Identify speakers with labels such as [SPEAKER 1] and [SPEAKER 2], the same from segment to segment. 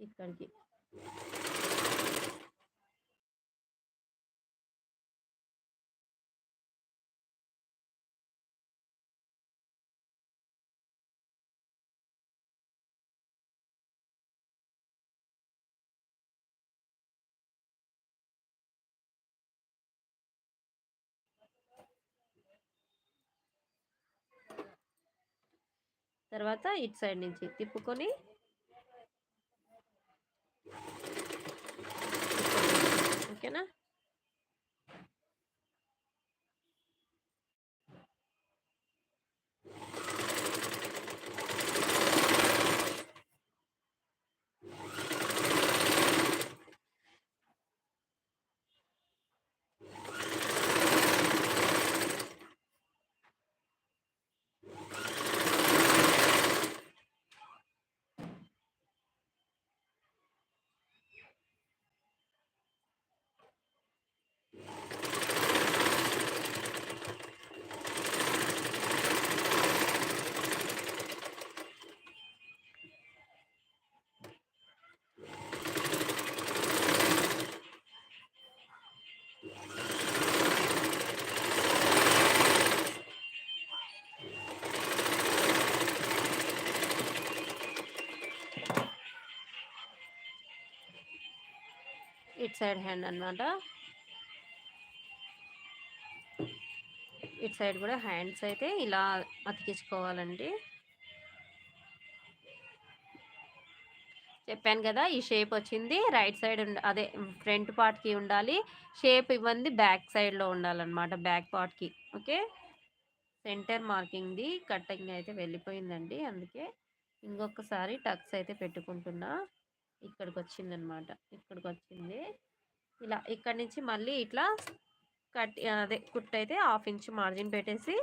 [SPEAKER 1] ఇక్కడికి. తర్వాత ఇటు సైడ్ నుంచి తిప్పుకొని ఓకేనా ఇట్ సైడ్ హ్యాండ్ అనమాట ఇట్ సైడ్ కూడా హ్యాండ్స్ అయితే ఇలా అతికించుకోవాలండి. చెప్పాను కదా ఈ షేప్ వచ్చింది. రైట్ సైడ్ అదే ఫ్రంట్ పార్ట్కి ఉండాలి. షేప్ ఇవ్వండి బ్యాక్ సైడ్లో ఉండాలన్నమాట బ్యాక్ పార్ట్కి. ఓకే? సెంటర్ మార్కింగ్ది కట్టింగ్ అయితే వెళ్ళిపోయిందండి అందుకే ఇంకొకసారి టక్స్ అయితే పెట్టుకుంటున్నా. ఇక్కడికి వచ్చిందనమాట ఇక్కడికి వచ్చింది ఇలా ఇక్కడ నుంచి మళ్ళీ ఇట్లా కట్ అదే కుట్టు అయితే హాఫ్ ఇంచ్ మార్జిన్ పెట్టేసి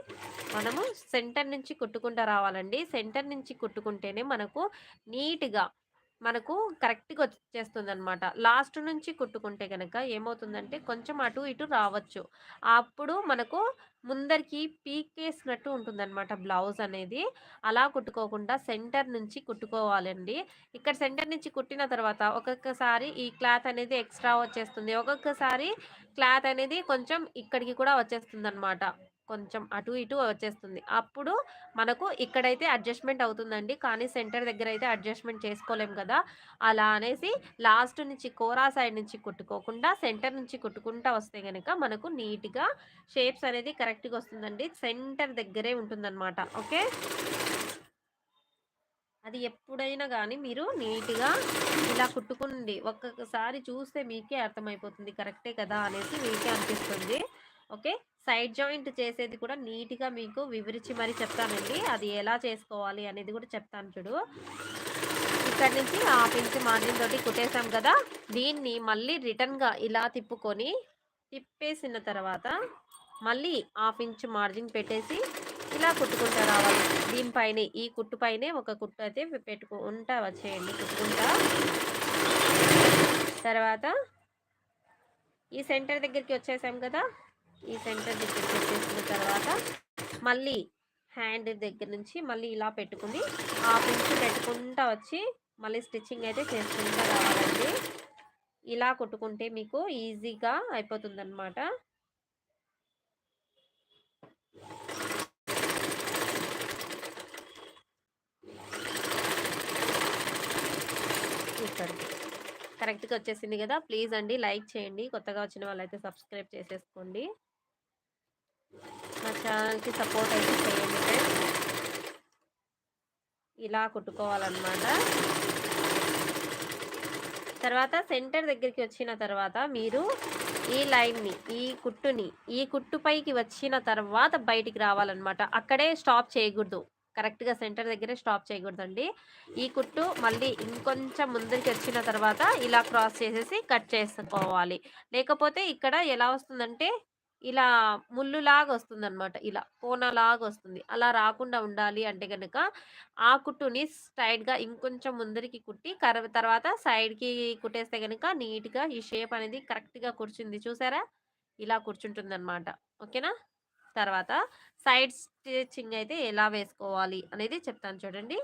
[SPEAKER 1] మనము సెంటర్ నుంచి కుట్టుకుంటూ రావాలండి. సెంటర్ నుంచి కుట్టుకుంటేనే మనకు నీట్గా మనకు కరెక్ట్గా వచ్చేస్తుంది అనమాట లాస్ట్ నుంచి కుట్టుకుంటే కనుక ఏమవుతుందంటే కొంచెం అటు ఇటు రావచ్చు. అప్పుడు మనకు ముందరికి పీకేసినట్టు ఉంటుందన్నమాట బ్లౌజ్ అనేది. అలా కుట్టుకోకుండా సెంటర్ నుంచి కుట్టుకోవాలండి. ఇక్కడ సెంటర్ నుంచి కుట్టిన తర్వాత ఒక్కొక్కసారి ఈ క్లాత్ అనేది ఎక్స్ట్రా వచ్చేస్తుంది. ఒక్కొక్కసారి క్లాత్ అనేది కొంచెం ఇక్కడికి కూడా వచ్చేస్తుంది అనమాట కొంచెం అటు ఇటు వచ్చేస్తుంది. అప్పుడు మనకు ఇక్కడైతే అడ్జస్ట్మెంట్ అవుతుందండి. కానీ సెంటర్ దగ్గర అయితే అడ్జస్ట్మెంట్ చేసుకోలేం కదా! అలా అనేసి లాస్ట్ నుంచి కోరా సైడ్ నుంచి కుట్టుకోకుండా సెంటర్ నుంచి కుట్టుకుంటా వస్తే కనుక మనకు నీట్గా షేప్స్ అనేది కరెక్ట్గా వస్తుందండి. సెంటర్ దగ్గరే ఉంటుందన్నమాట. ఓకే? అది ఎప్పుడైనా కానీ మీరు నీట్గా ఇలా కుట్టుకుండి. ఒక్కొక్కసారి చూస్తే మీకే అర్థమైపోతుంది. కరెక్టే కదా! అనేసి మీకే అనిపిస్తుంది. ఓకే? సైడ్ జాయింట్ చేసేది కూడా నీట్గా మీకు వివరించి మరి చెప్తానండి. అది ఎలా చేసుకోవాలి అనేది కూడా చెప్తాను చూడు. ఇక్కడ నుంచి హాఫ్ ఇంచ్ మార్జిన్ తోటి కుట్టేసాం కదా దీన్ని మళ్ళీ రిటర్న్గా ఇలా తిప్పుకొని తిప్పేసిన తర్వాత మళ్ళీ హాఫ్ ఇంచ్ మార్జిన్ పెట్టేసి ఇలా కుట్టుకుంటా రావాలి. దీనిపైనే ఈ కుట్టు పైనే ఒక కుట్టు అయితే పెట్టుకుంటా వచ్చేయండి. కుట్టుకుంటా. తర్వాత ఈ సెంటర్ దగ్గరికి వచ్చేసాం కదా ఈ సెంటర్ దగ్గర పెట్టేసిన తర్వాత మళ్ళీ హ్యాండ్ దగ్గర నుంచి మళ్ళీ ఇలా పెట్టుకుని ఆ ఇంచ్ పెట్టుకుంటా వచ్చి మళ్ళీ స్టిచ్చింగ్ అయితే చేసుకుంటా రావాలండి. ఇలా కుట్టుకుంటే మీకు ఈజీగా అయిపోతుంది అనమాట కరెక్ట్గా వచ్చేసింది కదా. ప్లీజ్ అండి లైక్ చేయండి. కొత్తగా వచ్చిన వాళ్ళైతే సబ్స్క్రైబ్ చేసేసుకోండి. మా ఛానల్కి సపోర్ట్ అయితే చేయండి ఫ్రెండ్స్. ఇలా కుట్టుకోవాలన్నమాట. తర్వాత సెంటర్ దగ్గరికి వచ్చిన తర్వాత మీరు ఈ లైన్ని ఈ కుట్టుని ఈ కుట్టుపైకి వచ్చిన తర్వాత బయటికి రావాలన్నమాట. అక్కడే స్టాప్ చేయకూడదు. కరెక్ట్గా సెంటర్ దగ్గరే స్టాప్ చేయకూడదండి. ఈ కుట్టు మళ్ళీ ఇంకొంచెం ముందరికి వచ్చిన తర్వాత ఇలా క్రాస్ చేసేసి కట్ చేసుకోవాలి. లేకపోతే ఇక్కడ ఎలా వస్తుందంటే ఇలా ముళ్ళులాగా వస్తుందనమాట ఇలా పోనలాగా వస్తుంది అలా రాకుండా ఉండాలి అంటే కనుక ఆ కుట్టుని స్టైడ్గా ఇంకొంచెం ముందరికి కుట్టి కర తర్వాత సైడ్కి కుట్టేస్తే కనుక నీట్గా ఈ షేప్ అనేది కరెక్ట్గా కూర్చుంది. చూసారా? ఇలా కూర్చుంటుంది అనమాట ఓకేనా? తర్వాత సైడ్ స్టిచ్చింగ్ అయితే ఎలా వేసుకోవాలి అనేది చెప్తాను చూడండి.